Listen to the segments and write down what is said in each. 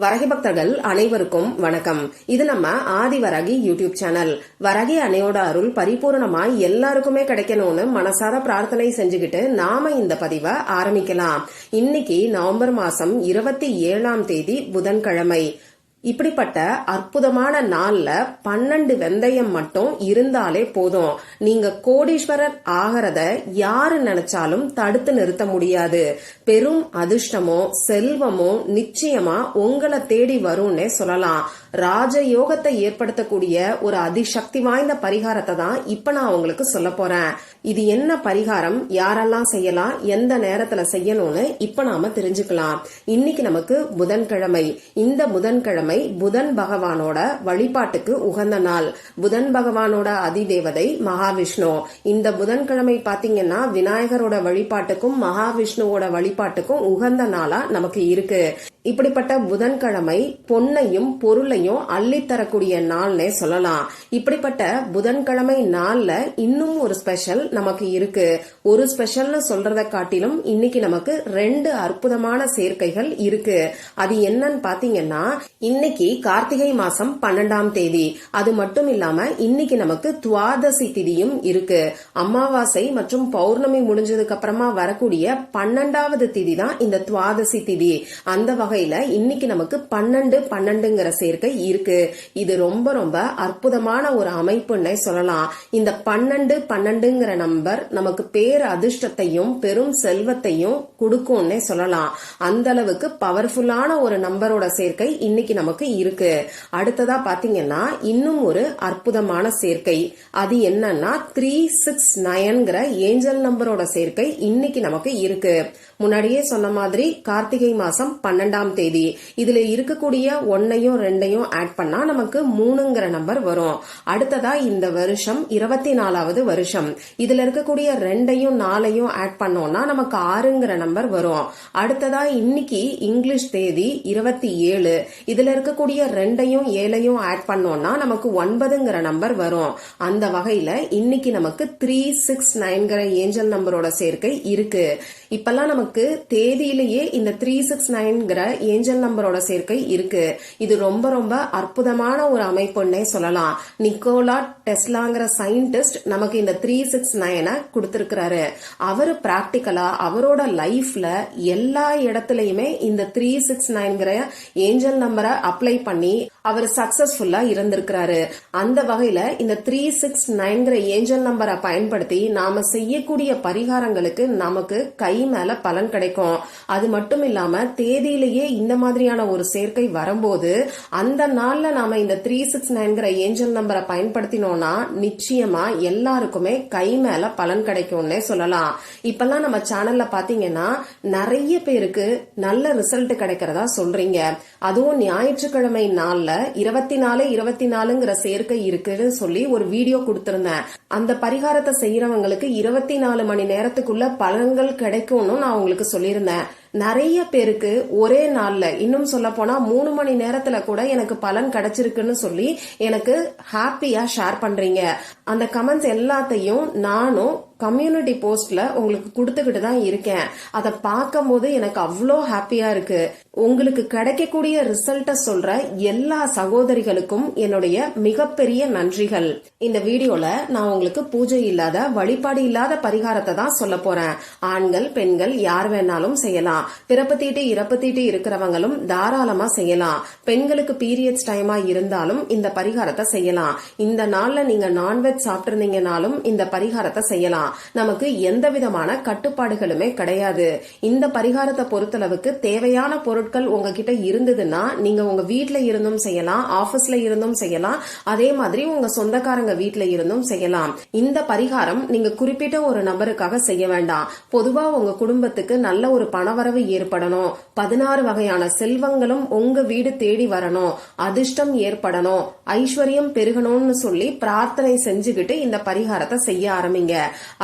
வரகி பக்தர்கள் அனைவருக்கும் வணக்கம். இது நம்ம ஆதி வரகி யூடியூப் சேனல். வரகி அணையோட அருள் பரிபூர்ணமா எல்லாருக்குமே கிடைக்கணும்னு மனசார பிரார்த்தனை செஞ்சுக்கிட்டு நாம இந்த பதிவை ஆரம்பிக்கலாம். இன்னைக்கு நவம்பர் மாசம் இருபத்தி ஏழாம் தேதி புதன்கிழமை. இப்படிப்பட்ட அற்புதமான நாள்ல பன்னெண்டு வெந்தயம் மட்டும் இருந்தாலே போதும். நீங்க கோடீஸ்வரர் ஆகிறத யாரு நினைச்சாலும் தடுத்து நிறுத்த முடியாது. பெரும் அதிர்ஷ்டமோ செல்வமோ நிச்சயமா உங்களை தேடி வரும்னே சொல்லலாம். ராஜயோகத்தை ஏற்படுத்தக்கூடிய ஒரு அதிசக்தி வாய்ந்த பரிகாரத்தை தான் இப்ப நான் உங்களுக்கு சொல்ல போறேன். இது என்ன பரிகாரம்? யாரெல்லாம் செய்யலாம்? எந்த நேரத்துல செய்யணும்னு இப்ப நாம தெரிஞ்சுக்கலாம். இன்னைக்கு நமக்கு புதன்கிழமை. இந்த புதன்கிழமை புதன் பகவானோட வழிபாட்டுக்கு உகந்த நாள். புதன் பகவானோட அதிதேவதை மகாவிஷ்ணு. இந்த புதன்கிழமை பாத்தீங்கன்னா விநாயகரோட வழிபாட்டுக்கும் மகாவிஷ்ணுவோட வழிபாட்டுக்கும் உகந்த நாளா நமக்கு இருக்கு. இப்படிப்பட்ட புதன்கிழமை பொன்னையும் பொருளையும் அள்ளித்தரக்கூடிய நாள்னே சொல்லலாம். இப்படிப்பட்ட புதன்கிழமை நாள்ல இன்னும் ஒரு ஸ்பெஷல் நமக்கு இருக்கு. ஒரு ஸ்பெஷல்னு சொல்றதை காட்டிலும் இன்னைக்கு நமக்கு ரெண்டு அற்புதமான சேர்க்கைகள் இருக்கு. அது என்னன்னு பாத்தீங்கன்னா இன்னைக்கு கார்த்திகை மாசம் பன்னெண்டாம் தேதி. அது மட்டும் இல்லாம இன்னைக்கு நமக்கு துவாதசி திதியும் இருக்கு. அமாவாசை மற்றும் பௌர்ணமி முடிஞ்சதுக்கு அப்புறமா வரக்கூடிய பன்னெண்டாவது திதி தான் இந்த துவாதசி திதி. அந்த வகையில இன்னைக்கு நமக்கு பன்னெண்டு பன்னெண்டுங்கிற சேர்க்கை இருக்கு. இது ரொம்ப ரொம்ப அற்புதமான ஒரு அமைப்புன்னே சொல்லலாம். இந்த பன்னெண்டு பன்னெண்டுங்கிற நம்பர் நமக்கு பேர் அதிர்ஷ்டத்தையும் பெரும் செல்வத்தையும் கொடுக்கும்னே சொல்லலாம். அந்த அளவுக்கு பவர்ஃபுல்லான ஒரு நம்பரோட சேர்க்கை இன்னைக்கு நமக்கு இருக்கு. அடுத்ததா பாத்தீங்கன்னா இன்னும் ஒரு அற்புதமான சேர்க்கை. அது என்னன்னா த்ரீ சிக்ஸ் நயன்கிற ஏஞ்சல் நம்பரோட சேர்க்கை இன்னைக்கு நமக்கு இருக்கு. முன்னாடியே சொன்ன மாதிரி கார்த்திகை மாசம் பன்னெண்டாம் தேதி. இதுல இருக்கக்கூடிய ஒன்னையும் ரெண்டையும் ஆட் பண்ணா நமக்கு மூணுங்கிற நம்பர் வரும். அடுத்ததா இந்த வருஷம் இருபத்தி நாலாவது வருஷம். இதுல இருக்கக்கூடிய ரெண்டையும் நாலையும் ஆட் பண்ணோம்னா நமக்கு ஆறுங்கிற நம்பர் வரும். அடுத்ததா இன்னைக்கு இங்கிலீஷ் தேதி இருபத்தி ஏழு. இதுல இருக்கக்கூடிய ரெண்டையும் ஏழையும் ஆட் பண்ணோம்னா நமக்கு ஒன்பதுங்கிற நம்பர் வரும். அந்த வகையில இன்னைக்கு நமக்கு த்ரீ சிக்ஸ் நைன்கிற ஏஞ்சல் நம்பரோட சேர்க்கை இருக்கு. இப்பெல்லாம் நமக்கு தேதியிலேயே இந்த த்ரீ சிக்ஸ் நைன்கிற ஏஞ்சல் நம்பரோட சேர்க்கை இருக்கு. இது ரொம்ப ரொம்ப அற்புதமான ஒரு அமைப்புன்னே சொல்லலாம். நிக்கோலா டெஸ்லாங்கிற சயின்டிஸ்ட் நமக்கு இந்த த்ரீ சிக்ஸ் நைனை கொடுத்திருக்கிறாரு. அவரு பிராக்டிக்கலா அவரோட லைஃப்ல எல்லா இடத்துலயுமே இந்த த்ரீ சிக்ஸ் நைன்கிற ஏஞ்சல் நம்பரை அப்ளை பண்ணி அவர் சக்சஸ்ஃபுல்லா இருந்திருக்கிறாரு. அந்த வகையில இந்த த்ரீ சிக்ஸ் நைன்கிற ஏஞ்சல் நம்பரை பயன்படுத்தி நாம செய்யக்கூடிய பரிகாரங்களுக்கு நமக்கு கை மேல பலன் கிடைக்கும். அது மட்டும் இல்லாம தேதியிலேயே இந்த மாதிரியான ஒரு சேர்க்கை வரும்போது அந்த நாள்ல நாம இந்த த்ரீ சிக்ஸ் நைன்கிற ஏஞ்சல் நம்பரை பயன்படுத்தினோம்னா நிச்சயமா எல்லாருக்குமே கை மேல பலன் கிடைக்கும்னே சொல்லலாம். இப்பெல்லாம் நம்ம சேனல்ல பாத்தீங்கன்னா நிறைய பேருக்கு நல்ல ரிசல்ட் கிடைக்கிறதா சொல்றீங்க. அதுவும் ஞாயிற்றுக்கிழமை நாள்ல இருபத்தி நாலு இருபத்தி நாலுங்கிற சேர்க்கை இருக்குன்னு சொல்லி ஒரு வீடியோ கொடுத்திருந்தேன். அந்த பரிகாரத்தை செய்யறவங்களுக்கு இருபத்தி நாலு மணி நேரத்துக்குள்ள பலன்கள் கிடைக்கும்னு நான் உங்களுக்கு சொல்லியிருந்தேன். நிறைய பேருக்கு ஒரே நாள்ல இன்னும் சொல்ல போனா மூணு மணி நேரத்துல கூட எனக்கு பலன் கிடைச்சிருக்குன்னு சொல்லி எனக்கு ஹாப்பியா ஷேர் பண்றீங்க. அந்த கமெண்ட்ஸ் எல்லாத்தையும் நானும் கம்யூனிட்டி போஸ்ட்ல உங்களுக்கு கொடுத்துக்கிட்டு தான் இருக்கேன். அதை பார்க்கும் போது எனக்கு அவ்வளோ ஹாப்பியா இருக்கு. உங்களுக்கு கிடைக்கக்கூடிய ரிசல்ட்ட சொல்ற எல்லா சகோதரிகளுக்கும் என்னுடைய மிகப்பெரிய நன்றிகள். இந்த வீடியோல நான் உங்களுக்கு பூஜை இல்லாத வழிபாடு இல்லாத பரிகாரத்தை தான் சொல்ல போறேன். ஆண்கள் பெண்கள் யார் வேணாலும் செய்யலாம். பிறப்பு தீட்டு இறப்பு தீட்டு இருக்கிறவங்களும் தாராளமா செய்யலாம். பெண்களுக்கு பீரியட்ஸ் டைமா இருந்தாலும் இந்த பரிகாரத்தை செய்யலாம். இந்த நாள்ல நீங்க நான்வெஜ் சாப்பிட்டிருந்தீங்கனாலும் இந்த பரிகாரத்தை செய்யலாம். நமக்கு எந்த விதமான கட்டுப்பாடுகளுமே கிடையாது. இந்த பரிகாரத்தை பொறுத்தளவுக்கு தேவையான பொருட்கள் உங்ககிட்ட இருந்ததுன்னா நீங்க உங்க வீட்ல இருந்தும் செய்யலாம் ஆபீஸ்ல இருந்தும் செய்யலாம் அதே மாதிரி உங்க சொந்தக்காரங்க வீட்ல இருந்தும் செய்யலாம். இந்த பரிகாரம் நீங்க குறிப்பிட்ட ஒரு நபருக்காக செய்ய வேண்டாம். பொதுவா உங்க குடும்பத்துக்கு நல்ல ஒரு பணவரவு ஏற்படணும். பதினாறு வகையான செல்வங்களும் உங்க வீடு தேடி வரணும். அதிர்ஷ்டம் ஏற்படணும். ஐஸ்வர்யம் பெருகணும்னு சொல்லி பிரார்த்தனை செஞ்சுக்கிட்டு இந்த பரிகாரத்தை செய்ய ஆரம்பிங்க.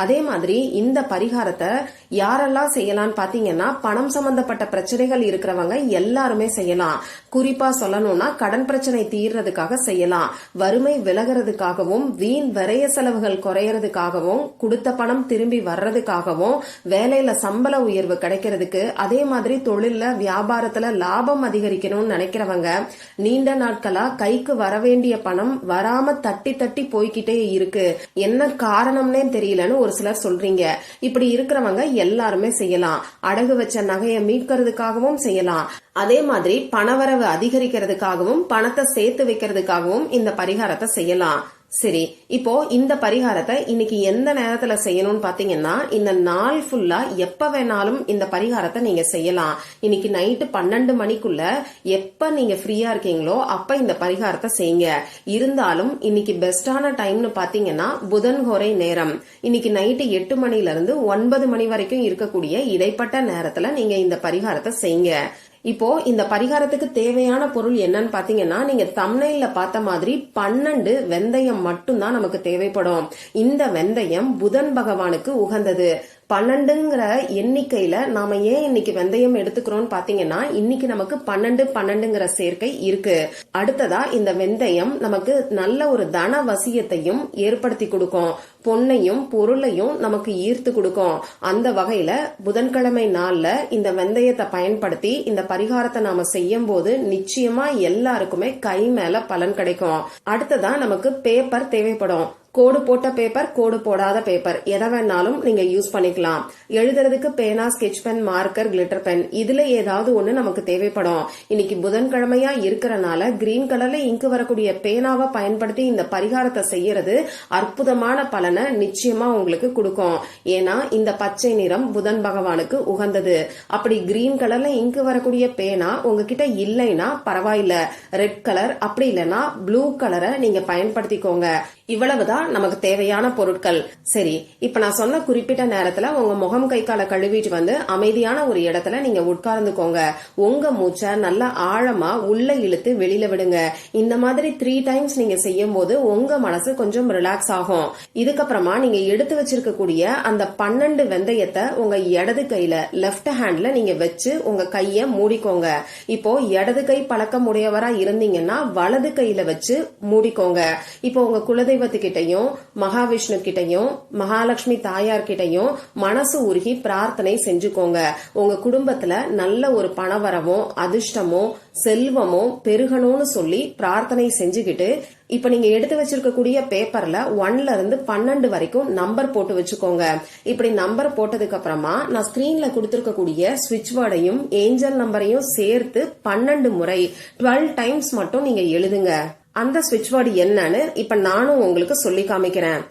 அதே மாதிரி இந்த பரிகாரத்தை யாரெல்லாம் செய்யலாம் பாத்தீங்கன்னா பணம் சம்பந்தப்பட்ட பிரச்சனைகள் இருக்கிறவங்க எல்லாருமே செய்யலாம். குறிப்பா சொல்லணும்னா கடன் பிரச்சனை தீர்றதுக்காக செய்யலாம். வறுமை விலகிறதுக்காகவும் வீண் விரைய செலவுகள் குறையறதுக்காகவும் கொடுத்த பணம் திரும்பி வர்றதுக்காகவும் வேலையில சம்பள உயர்வு கிடைக்கிறதுக்கு அதே மாதிரி தொழில்ல வியாபாரத்துல லாபம் அதிகரிக்கணும்னு நினைக்கிறவங்க நீண்ட நாட்களா கைக்கு வர வேண்டிய பணம் வராம தட்டி தட்டி போய்கிட்டே இருக்கு. என்ன காரணம்னே தெரியலன்னு ஒரு சிலர் சொல்றீங்க. இப்படி இருக்கிறவங்க எல்லாருமே செய்யலாம். அடகு வச்ச நகையை மீட்கிறதுக்காகவும் செய்யலாம். அதே மாதிரி பணவரவு அதிகரிக்கிறதுக்காகவும் பணத்தை சேர்த்து வைக்கிறதுக்காகவும் இந்த பரிகாரத்தை செய்யலாம். சரி இப்போ இந்த பரிகாரத்தை இன்னைக்கு எந்த நேரத்துல செய்யணும்னு பாத்தீங்கன்னா இந்த நாள் ஃபுல்லா எப்ப வேணாலும் இந்த பரிகாரத்தை நீங்க செய்யலாம். இன்னைக்கு நைட்டு பன்னெண்டு மணிக்குள்ள எப்ப நீங்க ஃப்ரீயா இருக்கீங்களோ அப்ப இந்த பரிகாரத்தை செய்யுங்க. இருந்தாலும் இன்னைக்கு பெஸ்டான டைம்னு பாத்தீங்கன்னா புதன்கோரை நேரம். இன்னைக்கு நைட்டு எட்டு மணில இருந்து ஒன்பது மணி வரைக்கும் இருக்கக்கூடிய இடைப்பட்ட நேரத்துல நீங்க இந்த பரிகாரத்தை செய்யுங்க. இப்போ இந்த பரிகாரத்துக்கு தேவையான பொருள் என்னன்னு பாத்தீங்கன்னா நீங்க தம்னையில பார்த்த மாதிரி பன்னெண்டு வெந்தயம் மட்டும்தான் நமக்கு தேவைப்படும். இந்த வெந்தயம் புதன் பகவானுக்கு உகந்தது. பன்னெண்டுங்கிற எண்ணிக்கையில நாம ஏன் இன்னைக்கு வெந்தயம் எடுத்துக்கிறோம்னு பாத்தீங்கன்னா இன்னைக்கு நமக்கு பன்னெண்டு பன்னெண்டுங்கிற சேர்க்கை இருக்கு. அடுத்ததா இந்த வெந்தயம் நமக்கு நல்ல ஒரு தன வசியத்தையும் ஏற்படுத்தி கொடுக்கும். பொன்னையும் பொருளையும் நமக்கு ஈர்த்து கொடுக்கும். அந்த வகையில புதன்கிழமை நாள்ல இந்த வெந்தயத்தை பயன்படுத்தி இந்த பரிகாரத்தை நாம செய்யும் போது நிச்சயமா எல்லாருக்குமே கை மேல பலன் கிடைக்கும். அடுத்ததா நமக்கு பேப்பர் தேவைப்படும். கோடு போட்ட பேப்பர் கோடு போடாத பேப்பர் எதை வேணாலும் நீங்க யூஸ் பண்ணிக்கலாம். எழுதுறதுக்கு பேனா sketch pen marker glitter pen இதுல ஏதாவது ஒண்ணு நமக்கு தேவைப்படும். இன்னைக்கு புதன்கிழமையா இருக்கிறனால கிரீன் கலர்ல இங்கு வரக்கூடிய பேனாவை பயன்படுத்தி இந்த பரிகாரத்தை செய்யறது அற்புதமான பலனை நிச்சயமா உங்களுக்கு கொடுக்கும். ஏன்னா இந்த பச்சை நிறம் புதன் பகவானுக்கு உகந்தது. அப்படி கிரீன் கலர்ல இங்கு வரக்கூடிய பேனா உங்ககிட்ட இல்லைன்னா பரவாயில்ல. ரெட் கலர் அப்படி இல்லைன்னா ப்ளூ கலரை நீங்க பயன்படுத்திக்கோங்க. இவ்வளவுதான் நமக்கு தேவையான பொருட்கள். சரி இப்ப நான் சொன்ன குறிப்பிட்ட நேரத்துல உங்க முகம் கை காலை கழுவிட்டு வந்து அமைதியான ஒரு இடத்துல நீங்க உட்கார்ந்துக்கோங்க. உங்க மூச்சை நல்லா ஆழமா உள்ள இழுத்து வெளியில விடுங்க. இந்த மாதிரி த்ரீ டைம்ஸ் நீங்க செய்யும் போது உங்க மனசு கொஞ்சம் ரிலாக்ஸ் ஆகும். இதுக்கப்புறமா நீங்க எடுத்து வச்சிருக்கக்கூடிய அந்த பன்னெண்டு வெந்தயத்தை உங்க இடது கையில லெஃப்ட் ஹேண்ட்ல நீங்க வச்சு உங்க கைய மூடிக்கோங்க. இப்போ இடது கை பழக்கம் உடையவரா இருந்தீங்கன்னா வலது கையில வச்சு மூடிக்கோங்க. இப்போ உங்க குலதெய்வத்துக்கிட்டையும் மகாவிஷ்ணு கிட்டையும் மகாலட்சுமி தாயார் கிட்டையும் மனசு உருகி பிரார்த்தனை செஞ்சுக்கோங்க. உங்க குடும்பத்துல நல்ல ஒரு பணவரவும் அதிர்ஷ்டமும் செல்வமும் பெருகணும்னு சொல்லி பிரார்த்தனை செஞ்சுக்கிட்டு இப்ப நீங்க எடுத்து வச்சிருக்கக்கூடிய பேப்பர்ல ஒன்ல இருந்து பன்னெண்டு வரைக்கும் நம்பர் போட்டு வச்சுக்கோங்க. இப்படி நம்பர் போட்டதுக்கு அப்புறமா நான் ஸ்கிரீன்ல கொடுத்திருக்கக்கூடிய சுவிட்ச் வேர்டையும் ஏஞ்சல் நம்பரையும் சேர்த்து பன்னெண்டு முறை டுவெல் டைம்ஸ் மட்டும் நீங்க எழுதுங்க. அந்த சுவிட்ச் வேர்டு என்னன்னு இப்ப நானும் உங்களுக்கு சொல்லி காமிக்கிறேன்.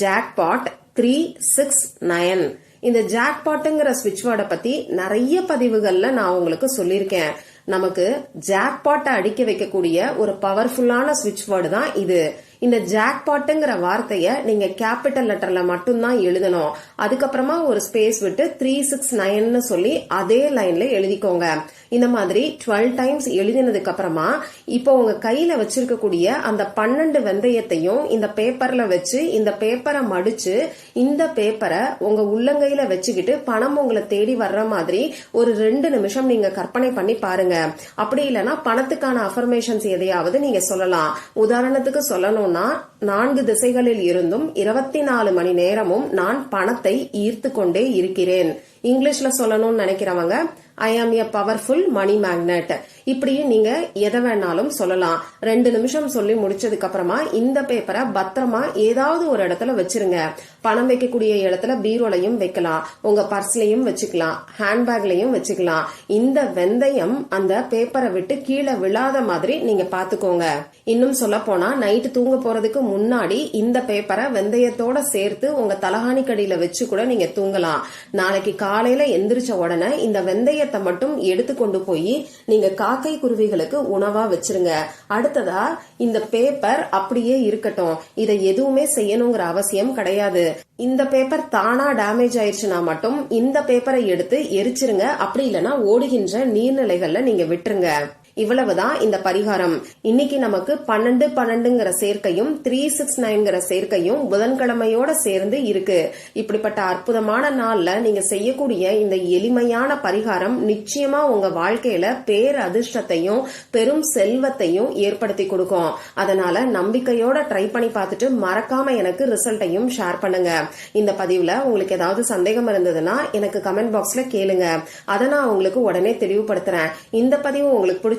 ஜாக்பாட் த்ரீ சிக்ஸ் நயன் இந்த ஜாக்பாட்டுங்கிற ஸ்விட்ச் வேர்டை பத்தி நிறைய பதிவுகள்ல நான் உங்களுக்கு சொல்லியிருக்கேன். நமக்கு ஜாக்பாட்டை அடிக்க வைக்கக்கூடிய ஒரு பவர்ஃபுல்லான ஸ்விட்ச் வேர்டு தான் இது. இந்த ஜாக்பாட்டுங்கிற வார்த்தையை நீங்க கேபிட்டல் லெட்டர்ல மட்டும்தான் எழுதணும். அதுக்கப்புறமா ஒரு ஸ்பேஸ் விட்டு த்ரீ சிக்ஸ் நைன்னு சொல்லி அதே லைன்ல எழுதிக்கோங்க. இந்த மாதிரி டுவெல் டைம்ஸ் எழுதினதுக்கு அப்புறமா இப்போ உங்க கையில வச்சிருக்கக்கூடிய அந்த பன்னெண்டு வெந்தயத்தையும் இந்த பேப்பர்ல வச்சு இந்த பேப்பரை மடிச்சு இந்த பேப்பரை உங்க உள்ளங்கையில வச்சுக்கிட்டு பணம் உங்களை தேடி வர்ற மாதிரி ஒரு ரெண்டு நிமிஷம் நீங்க கற்பனை பண்ணி பாருங்க. அப்படி இல்லைன்னா பணத்துக்கான அஃபர்மேஷன்ஸ் எதையாவது நீங்க சொல்லலாம். உதாரணத்துக்கு சொல்லணும் சொல்லணும்னா நான்கு திசைகளில் இருந்தும் இருபத்தி நாலு மணி நேரமும் நான் பணத்தை ஈர்த்து கொண்டே இருக்கிறேன். இங்கிலீஷ்ல சொல்லணும்னு நினைக்கிறவங்க ஐ ஆம் எ பவர்ஃபுல் மணி மேக்னெட் இப்படியே நீங்க எதை வேணாலும் சொல்லலாம். ரெண்டு நிமிஷம் சொல்லி முடிச்சதுக்கு அப்புறமா இந்த பேப்பரை பத்திரமா ஏதாவது ஒரு இடத்துல வச்சிருங்க. பணம் வைக்கக்கூடிய இடத்துல பீரோலையும் வைக்கலாம். உங்க பர்ஸ்லயும் வச்சுக்கலாம். ஹேண்ட்பேக்லயும் வச்சுக்கலாம். இந்த வெந்தயம் அந்த பேப்பரை விட்டு கீழே விழாத மாதிரி நீங்க பாத்துக்கோங்க. இன்னும் சொல்ல போனா நைட்டு தூங்க போறதுக்கு முன்னாடி இந்த பேப்பரை வெந்தயத்தோட சேர்த்து உங்க தலகாணி கடியில வச்சு கூட நீங்க தூங்கலாம். நாளைக்கு காலையில எந்திரிச்ச உடனே இந்த ஈரத்தை மட்டும் எடுத்து கொண்டு போய் நீங்க காக்கை குருவிகளுக்கு உணவா வச்சிருங்க. அடுத்ததா இந்த பேப்பர் அப்படியே இருக்கட்டும். இதை எதுவுமே செய்யணுங்கிற அவசியம் கிடையாது. இந்த பேப்பர் தானா டேமேஜ் ஆயிடுச்சுன்னா மட்டும் இந்த பேப்பரை எடுத்து எரிச்சிருங்க. அப்படி இல்லைன்னா ஓடுகின்ற நீர்நிலைகள்ல நீங்க விட்டுருங்க. இவ்வளவுதான் இந்த பரிகாரம். இன்னைக்கு நமக்கு பன்னெண்டு பன்னெண்டுங்கிற சேர்க்கையும் த்ரீ சிக்ஸ் நைன்கிற சேர்க்கையும் புதன்கிழமையோட சேர்ந்து இருக்கு. இப்படிப்பட்ட அற்புதமான நாள்ல நீங்க செய்யக்கூடிய இந்த எளிமையான பரிகாரம் நிச்சயமா உங்க வாழ்க்கையில பேர் அதிர்ஷ்டத்தையும் பெரும் செல்வத்தையும் ஏற்படுத்தி கொடுக்கும். அதனால நம்பிக்கையோட ட்ரை பண்ணி பார்த்துட்டு மறக்காம எனக்கு ரிசல்ட்டையும் ஷேர் பண்ணுங்க. இந்த பதிவுல உங்களுக்கு ஏதாவது சந்தேகம் இருந்ததுன்னா எனக்கு கமெண்ட் பாக்ஸ்ல கேளுங்க. அதை நான் உங்களுக்கு உடனே தெளிவுபடுத்துறேன். இந்த பதிவு உங்களுக்கு